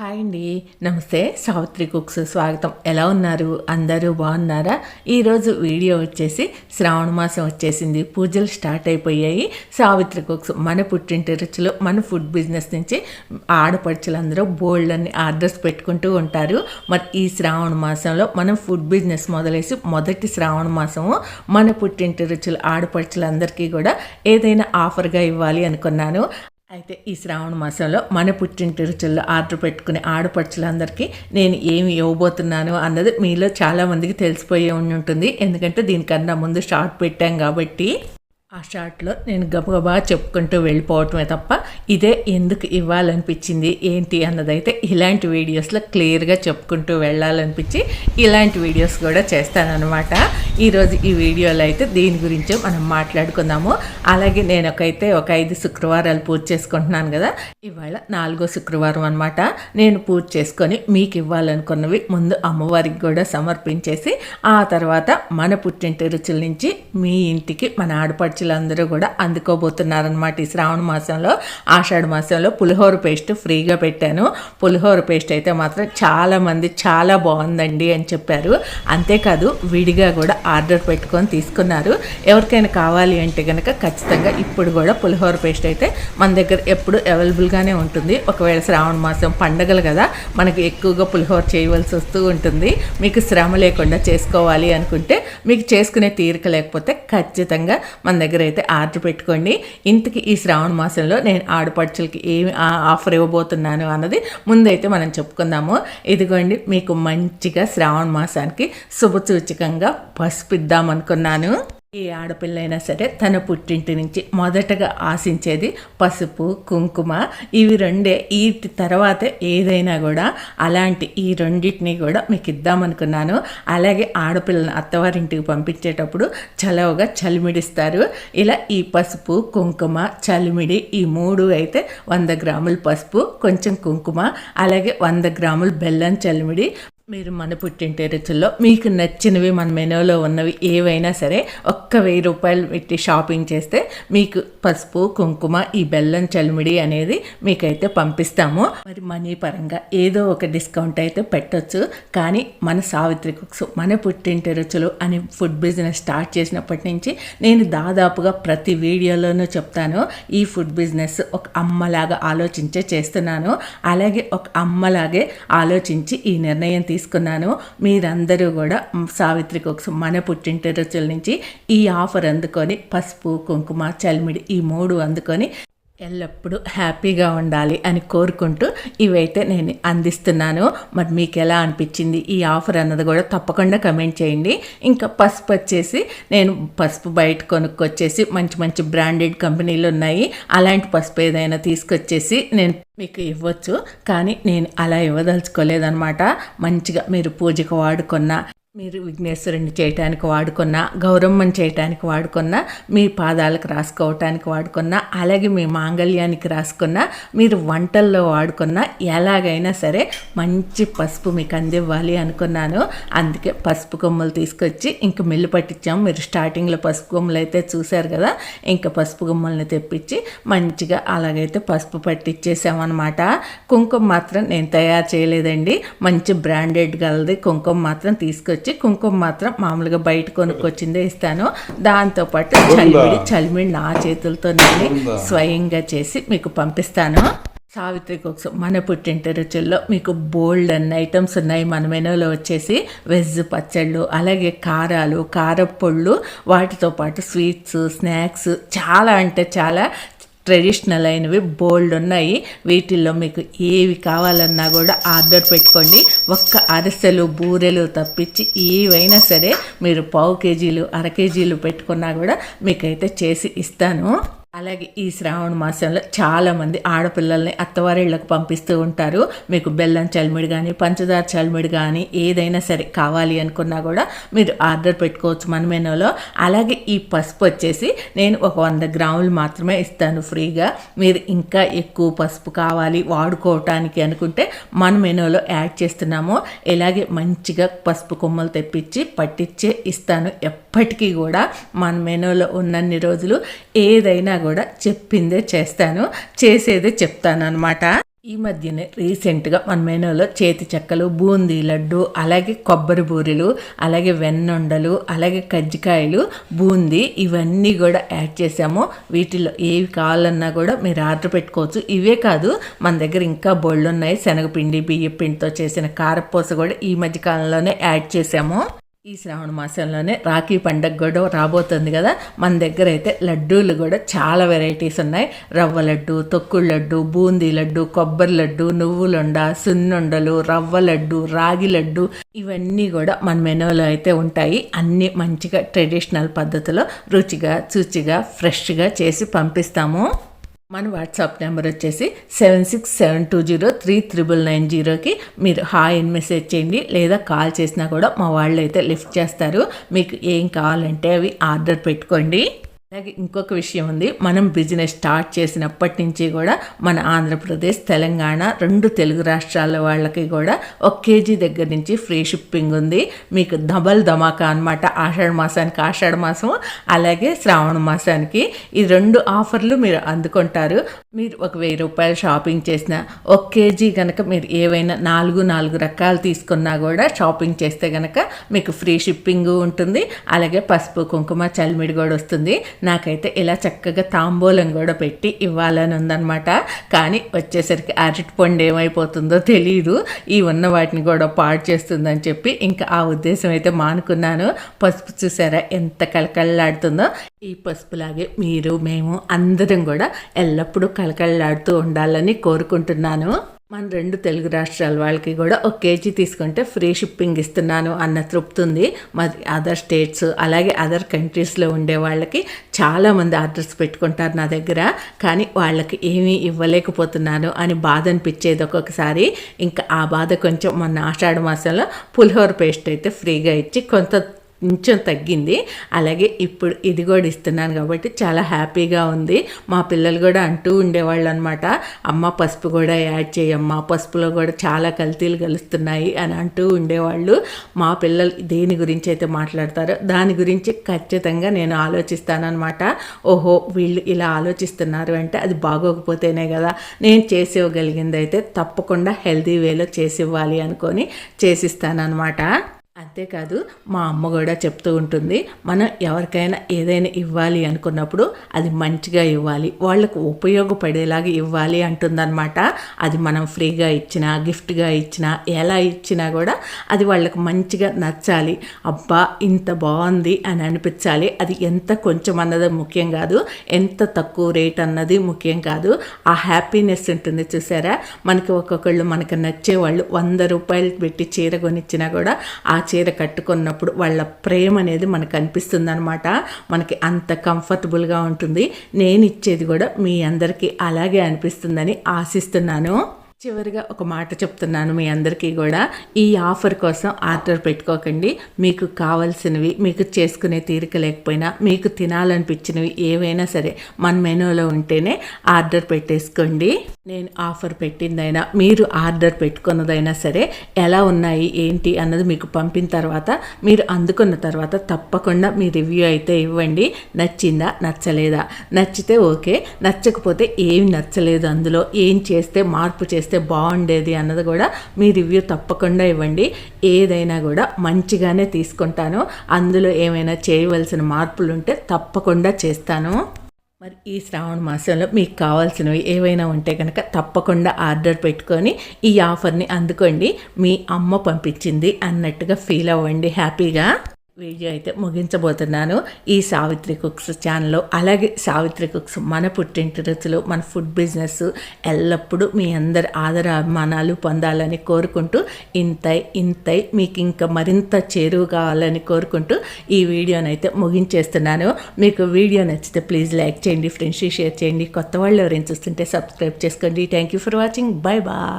Hi అండి. నమస్తే Savitri cooks స్వాగతం. ఎలా ఉన్నారు? అందరూ బాగున్నారా? ఈరోజు వీడియో వచ్చేసి శ్రావణ మాసం వచ్చేసింది. పూజలు స్టార్ట్ అయిపోయాయి. సావిత్రి కుక్స్ మన పుట్టింటి రుచులు మన ఫుడ్ బిజినెస్ నుంచి ఆడపడుచులందరూ బోల్డ్ అని ఆర్డర్స్ పెట్టుకుంటూ ఉంటారు. మరి ఈ శ్రావణ మాసంలో మనం ఫుడ్ బిజినెస్ మొదలేసి మొదటి శ్రావణ మాసము మన పుట్టింటి రుచులు ఆడపడుచులందరికీ కూడా ఏదైనా ఆఫర్గా ఇవ్వాలి అనుకున్నాను. అయితే ఈ శ్రావణ మాసంలో మన పుట్టింటి రుచుల్లో ఆర్డర్ పెట్టుకునే ఆడపడుచులందరికీ నేను ఏమి ఇవ్వబోతున్నాను అన్నది మీలో చాలామందికి తెలిసిపోయి ఉంటుంది ఎందుకంటే దీనికన్నా ముందు షార్ట్ పెట్టాం కాబట్టి ఆ షార్ట్లో నేను గబగబా చెప్పుకుంటూ వెళ్ళిపోవటమే తప్ప ఇదే ఎందుకు ఇవ్వాలనిపించింది ఏంటి అన్నదైతే ఇలాంటి వీడియోస్లో క్లియర్గా చెప్పుకుంటూ వెళ్ళాలనిపించి ఇలాంటి వీడియోస్ కూడా చేస్తానన్నమాట. ఈరోజు ఈ వీడియోలో అయితే దీని గురించే మనం మాట్లాడుకుందాము. అలాగే నేను ఒకైతే ఒక ఐదు శుక్రవారాలు పూజ చేసుకుంటున్నాను కదా ఇవాళ నాలుగో శుక్రవారం అనమాట నేను పూజ చేసుకొని మీకు ఇవ్వాలనుకున్నవి ముందు అమ్మవారికి కూడా సమర్పించేసి ఆ తర్వాత మన పుట్టింటి రుచుల నుంచి మీ ఇంటికి మన ఆడపడుచు ఖర్చులందరూ కూడా అందుకోబోతున్నారనమాట ఈ శ్రావణ మాసంలో ఆషాఢ మాసంలో పులిహోర పేస్ట్ ఫ్రీగా పెట్టాను. పులిహోర పేస్ట్ అయితే మాత్రం చాలామంది చాలా బాగుందండి అని చెప్పారు. అంతేకాదు విడిగా కూడా ఆర్డర్ పెట్టుకొని తీసుకున్నారు. ఎవరికైనా కావాలి అంటే కనుక ఖచ్చితంగా ఇప్పుడు కూడా పులిహోర పేస్ట్ అయితే మన దగ్గర ఎప్పుడు అవైలబుల్గానే ఉంటుంది. ఒకవేళ శ్రావణ మాసం పండగలు కదా మనకి ఎక్కువగా పులిహోర చేయవలసి వస్తూ ఉంటుంది. మీకు శ్రమ లేకుండా చేసుకోవాలి అనుకుంటే మీకు చేసుకునే తీరిక లేకపోతే ఖచ్చితంగా మన దగ్గర దగ్గర అయితే ఆర్డర్ పెట్టుకోండి. ఇంతకి ఈ శ్రావణ మాసంలో నేను ఆడపడుచులకి ఏమి ఆఫర్ ఇవ్వబోతున్నాను అన్నది ముందైతే మనం చెప్పుకుందాము. ఇదిగోండి మీకు మంచిగా శ్రావణ మాసానికి శుభసూచకంగా పసుపు ఇద్దామనుకున్నాను ఏ ఆడపిల్లైనా సరే తన పుట్టింటి నుంచి మొదటగా ఆశించేది పసుపు కుంకుమ. ఇవి రెండే ఈ తర్వాత ఏదైనా కూడా అలాంటి ఈ రెండింటిని కూడా మీకు ఇద్దామనుకున్నాను అలాగే ఆడపిల్లని అత్తవారింటికి పంపించేటప్పుడు చలవగా చలిమిడిస్తారు. ఇలా ఈ పసుపు కుంకుమ చలిమిడి ఈ మూడు అయితే వంద గ్రాముల పసుపు కొంచెం కుంకుమ అలాగే వంద గ్రాములు బెల్లం చలిమిడి మీరు మన పుట్టింటి రుచుల్లో మీకు నచ్చినవి మన మెనూలో ఉన్నవి ఏవైనా సరే ఒక్క వెయ్యి రూపాయలు పెట్టి షాపింగ్ చేస్తే మీకు పసుపు కుంకుమ ఈ బెల్లం చలిమిడి అనేది మీకైతే పంపిస్తాము. మరి మనీ పరంగా ఏదో ఒక డిస్కౌంట్ అయితే పెట్టొచ్చు. కానీ మన సావిత్రి కుక్స్ మన పుట్టింటి రుచులు అని ఫుడ్ బిజినెస్ స్టార్ట్ చేసినప్పటి నుంచి నేను దాదాపుగా ప్రతి వీడియోలోనూ చెప్తాను. ఈ ఫుడ్ బిజినెస్ ఒక అమ్మలాగా ఆలోచించే చేస్తున్నాను. అలాగే ఒక అమ్మలాగే ఆలోచించి ఈ నిర్ణయం తీసుకు తీసుకున్నాను. మీరందరూ కూడా సావిత్రి కోక్స్ మన పుట్టింటి రుచుల నుంచి ఈ ఆఫర్ అందుకొని పసుపు కుంకుమ చలిమిడి ఈ మూడు అందుకొని ఎల్లప్పుడూ హ్యాపీగా ఉండాలి అని కోరుకుంటూ ఇవైతే నేను అందిస్తున్నాను. మరి మీకు ఎలా అనిపించింది ఈ ఆఫర్ అన్నది కూడా తప్పకుండా కమెంట్ చేయండి. ఇంకా పసుపు వచ్చేసి నేను పసుపు బయట కొనుక్కొచ్చేసి మంచి మంచి బ్రాండెడ్ కంపెనీలు ఉన్నాయి. అలాంటి పసుపు ఏదైనా తీసుకొచ్చేసి నేను మీకు ఇవ్వచ్చు. కానీ నేను అలా ఇవ్వదలుచుకోలేదనమాట మంచిగా మీరు పూజకు వాడుకున్న మీరు విఘ్నేశ్వరుని చేయటానికి వాడుకున్న గౌరమ్మని చేయటానికి వాడుకున్న మీ పాదాలకు రాసుకోవటానికి వాడుకున్న అలాగే మీ మాంగళ్యానికి రాసుకున్న మీరు వంటల్లో వాడుకున్న ఎలాగైనా సరే మంచి పసుపు మీకు అందివ్వాలి అనుకున్నాను. అందుకే పసుపు కొమ్మలు తీసుకొచ్చి ఇంక మిల్లు పట్టించాము. మీరు స్టార్టింగ్లో పసుపు కొమ్మలు అయితే చూశారు కదా ఇంకా పసుపు కొమ్మల్ని తెప్పించి మంచిగా అలాగైతే పసుపు పట్టించేసామన్నమాట కుంకుమ మాత్రం నేను తయారు చేయలేదండి. మంచి బ్రాండెడ్ గలది కుంకుమ మాత్రం తీసుకొచ్చి వచ్చి కుంకుమ మాత్రం మామూలుగా బయట కొనుక్కొచ్చిందే ఇస్తాను. దాంతోపాటు చలిమిడి చలిమిడి నా చేతులతో నేను స్వయంగా చేసి మీకు పంపిస్తాను. సావిత్రి కోసం మన పుట్టింటి రుచుల్లో మీకు బోల్డ్ అన్న ఐటమ్స్ ఉన్నాయి. మన మెనూలో వచ్చేసి వెజ్ పచ్చళ్ళు అలాగే కారాలు కారపొళ్ళు వాటితో పాటు స్వీట్స్ స్నాక్స్ చాలా అంటే చాలా ట్రెడిషనల్ అయినవి బోల్డ్ ఉన్నాయి. వీటిల్లో మీకు ఏవి కావాలన్నా కూడా ఆర్డర్ పెట్టుకోండి. ఒక్క అరిసెలు బూరెలు తప్పించి ఏవైనా సరే మీరు పావు కేజీలు అర కేజీలు పెట్టుకున్నా కూడా మీకైతే చేసి ఇస్తాను. అలాగే ఈ శ్రావణ మాసంలో చాలామంది ఆడపిల్లల్ని అత్తవారిళ్ళకు పంపిస్తూ ఉంటారు. మీకు బెల్లం చలిమిడి కానీ పంచదార చలిమిడి కానీ ఏదైనా సరే కావాలి అనుకున్నా కూడా మీరు ఆర్డర్ పెట్టుకోవచ్చు మన మెనూలో. అలాగే ఈ పసుపు వచ్చేసి నేను ఒక వంద గ్రాములు మాత్రమే ఇస్తాను ఫ్రీగా. మీరు ఇంకా ఎక్కువ పసుపు కావాలి వాడుకోవటానికి అనుకుంటే మన మెనూలో యాడ్ చేస్తున్నాము. ఇలాగే మంచిగా పసుపు కొమ్మలు తెప్పించి పట్టించే ఇస్తాను ఎప్పటికీ కూడా. మన మెనూలో ఉన్నన్ని రోజులు ఏదైనా కూడా చెప్పిందే చేస్తాను చేసేదే చెప్తాను అనమాట ఈ మధ్యనే రీసెంట్గా మన మెనూలో చేతి చెక్కలు బూందీ లడ్డు అలాగే కొబ్బరి బూరెలు అలాగే వెన్నుండలు అలాగే కజ్జికాయలు బూందీ ఇవన్నీ కూడా యాడ్ చేసాము వీటిలో ఏవి కావాలన్నా కూడా మీరు ఆర్డర్ పెట్టుకోవచ్చు. ఇవే కాదు మన దగ్గర ఇంకా బొళ్ళు ఉన్నాయి శనగపిండి బియ్య పిండితో చేసిన కారపూస కూడా ఈ మధ్య కాలంలోనే యాడ్ చేసాము ఈ శ్రావణ మాసంలోనే రాఖీ పండగ కూడా రాబోతుంది కదా. మన దగ్గర అయితే లడ్డూలు కూడా చాలా వెరైటీస్ ఉన్నాయి. రవ్వ లడ్డు తొక్కుడు లడ్డు బూందీ లడ్డు కొబ్బరి లడ్డు నువ్వులుండ సున్నుండలు రవ్వ లడ్డు రాగి లడ్డు ఇవన్నీ కూడా మన మెనూలో అయితే ఉంటాయి. అన్నీ మంచిగా ట్రెడిషనల్ పద్ధతిలో రుచిగా రుచిగా ఫ్రెష్గా చేసి పంపిస్తాము. మన వాట్సాప్ నెంబర్ వచ్చేసి seven six seven two zero three triple nine జీరోకి మీరు హాయ్ అని మెసేజ్ చేయండి లేదా కాల్ చేసినా కూడా మా వాళ్ళు అయితే లిఫ్ట్ చేస్తారు. మీకు ఏం కావాలంటే అవి ఆర్డర్ పెట్టుకోండి. అలాగే ఇంకొక విషయం ఉంది. మనం బిజినెస్ స్టార్ట్ చేసినప్పటి నుంచి కూడా మన ఆంధ్రప్రదేశ్ తెలంగాణ రెండు తెలుగు రాష్ట్రాల వాళ్ళకి కూడా ఒక కేజీ దగ్గర నుంచి ఫ్రీ షిప్పింగ్ ఉంది. మీకు డబల్ ధమాకా అనమాట ఆషాఢ మాసానికి ఆషాఢ మాసం అలాగే శ్రావణ మాసానికి ఈ రెండు ఆఫర్లు మీరు అందుకుంటారు. మీరు ఒక వెయ్యి రూపాయలు షాపింగ్ చేసిన ఒక కేజీ కనుక మీరు ఏవైనా నాలుగు నాలుగు రకాలు తీసుకున్నా కూడా షాపింగ్ చేస్తే కనుక మీకు ఫ్రీ షిప్పింగ్ ఉంటుంది. అలాగే పసుపు కుంకుమ చలిమిడి కూడా వస్తుంది. నాకైతే ఇలా చక్కగా తాంబూలం కూడా పెట్టి ఇవ్వాలని ఉందన్నమాట. కానీ వచ్చేసరికి అరటి పండు ఏమైపోతుందో తెలియదు ఈ ఉన్న వాటిని కూడా పాడు చేస్తుందని చెప్పి ఇంకా ఆ ఉద్దేశం అయితే మానుకున్నాను. పసుపు చూసారా ఎంత కలకళలాడుతుందో ఈ పసుపులాగే మీరు మేము అందరం కూడా ఎల్లప్పుడూ కలకళలాడుతూ ఉండాలని కోరుకుంటున్నాను. మన రెండు తెలుగు రాష్ట్రాల వాళ్ళకి కూడా ఒక కేజీ తీసుకుంటే ఫ్రీ షిప్పింగ్ ఇస్తున్నాను అన్న తృప్తి ఉంది మరి అదర్ స్టేట్స్ అలాగే అదర్ కంట్రీస్లో ఉండే వాళ్ళకి చాలామంది ఆర్డర్స్ పెట్టుకుంటారు నా దగ్గర. కానీ వాళ్ళకి ఏమీ ఇవ్వలేకపోతున్నాను అని బాధ అనిపించేది ఒక్కొక్కసారి. ఇంకా ఆ బాధ కొంచెం మొన్న ఆషాఢ మాసంలో పులిహోర పేస్ట్ అయితే ఫ్రీగా ఇచ్చి కొంత కొంచెం తగ్గింది. అలాగే ఇప్పుడు ఇది కూడా ఇస్తున్నాను కాబట్టి చాలా హ్యాపీగా ఉంది. మా పిల్లలు కూడా అంటూ ఉండేవాళ్ళు అనమాట అమ్మ పసుపు కూడా యాడ్ చేయమ్మా పసుపులో కూడా చాలా కల్తీలు కలుస్తున్నాయి అని అంటూ ఉండేవాళ్ళు. మా పిల్లలు దేని గురించి అయితే మాట్లాడతారో దాని గురించి ఖచ్చితంగా నేను ఆలోచిస్తానమాట ఓహో వీళ్ళు ఇలా ఆలోచిస్తున్నారు అంటే అది బాగోకపోతేనే కదా నేను చేసివ్వగలిగింది అయితే తప్పకుండా హెల్తీ వేలో చేసివ్వాలి అనుకొని చేసిస్తానమాట అంతేకాదు మా అమ్మ కూడా చెప్తూ ఉంటుంది మనం ఎవరికైనా ఏదైనా ఇవ్వాలి అనుకున్నప్పుడు అది మంచిగా ఇవ్వాలి వాళ్ళకు ఉపయోగపడేలాగా ఇవ్వాలి అంటుందన్నమాట. అది మనం ఫ్రీగా ఇచ్చినా గిఫ్ట్గా ఇచ్చినా ఎలా ఇచ్చినా కూడా అది వాళ్ళకు మంచిగా నచ్చాలి. అబ్బా ఇంత బాగుంది అని అనిపించాలి. అది ఎంత కొంచెం అన్నది ముఖ్యం కాదు ఎంత తక్కువ రేట్ అన్నది ముఖ్యం కాదు. ఆ హ్యాపీనెస్ ఉంటుంది చూసారా? మనకి ఒక్కొక్కళ్ళు మనకు నచ్చేవాళ్ళు వంద రూపాయలు పెట్టి చీర కొనిచ్చినా కూడా ఆ చీర కట్టుకున్నప్పుడు వాళ్ళ ప్రేమ అనేది మనకు అనిపిస్తుంది అనమాట మనకి అంత కంఫర్టబుల్గా ఉంటుంది. నేను ఇచ్చేది కూడా మీ అందరికీ అలాగే అనిపిస్తుందని ఆశిస్తున్నాను. చివరిగా ఒక మాట చెప్తున్నాను మీ అందరికీ కూడా. ఈ ఆఫర్ కోసం ఆర్డర్ పెట్టుకోకండి. మీకు కావాల్సినవి మీకు చేసుకునే తీరిక లేకపోయినా మీకు తినాలనిపించినవి ఏవైనా సరే మన మెనూలో ఉంటేనే ఆర్డర్ పెట్టేసుకోండి. నేను ఆఫర్ పెట్టిందైనా మీరు ఆర్డర్ పెట్టుకున్నదైనా సరే ఎలా ఉన్నాయి ఏంటి అన్నది మీకు పంపిన తర్వాత మీరు అందుకున్న తర్వాత తప్పకుండా మీ రివ్యూ అయితే ఇవ్వండి. నచ్చిందా నచ్చలేదా? నచ్చితే ఓకే నచ్చకపోతే ఏమి నచ్చలేదు అందులో ఏం చేస్తే మార్పు చేస్తే చేస్తే బాగుండేది అన్నది కూడా మీ రివ్యూ తప్పకుండా ఇవ్వండి. ఏదైనా కూడా మంచిగానే తీసుకుంటాను. అందులో ఏమైనా చేయవలసిన మార్పులు ఉంటే తప్పకుండా చేస్తాను. మరి ఈ శ్రావణ మాసంలో మీకు కావాల్సినవి ఏవైనా ఉంటే కనుక తప్పకుండా ఆర్డర్ పెట్టుకొని ఈ ఆఫర్ని అందుకోండి. మీ అమ్మ పంపించింది అన్నట్టుగా ఫీల్ అవ్వండి హ్యాపీగా. వీడియో అయితే ముగించబోతున్నాను. ఈ సావిత్రి కుక్స్ ఛానల్లో అలాగే సావిత్రి కుక్స్ మన పుట్టింటి రుచులు మన ఫుడ్ బిజినెస్ ఎల్లప్పుడూ మీ అందరి ఆదర అభిమానాలు పొందాలని కోరుకుంటూ ఇంతై ఇంతై మీకు ఇంకా మరింత చేరువు కావాలని కోరుకుంటూ ఈ వీడియోనైతే ముగించేస్తున్నాను. మీకు వీడియో నచ్చితే ప్లీజ్ లైక్ చేయండి ఫ్రెండ్స్ షేర్ చేయండి. కొత్త వాళ్ళు ఎవరైనా చూస్తుంటే సబ్స్క్రైబ్ చేసుకోండి. Thank you for watching bye bye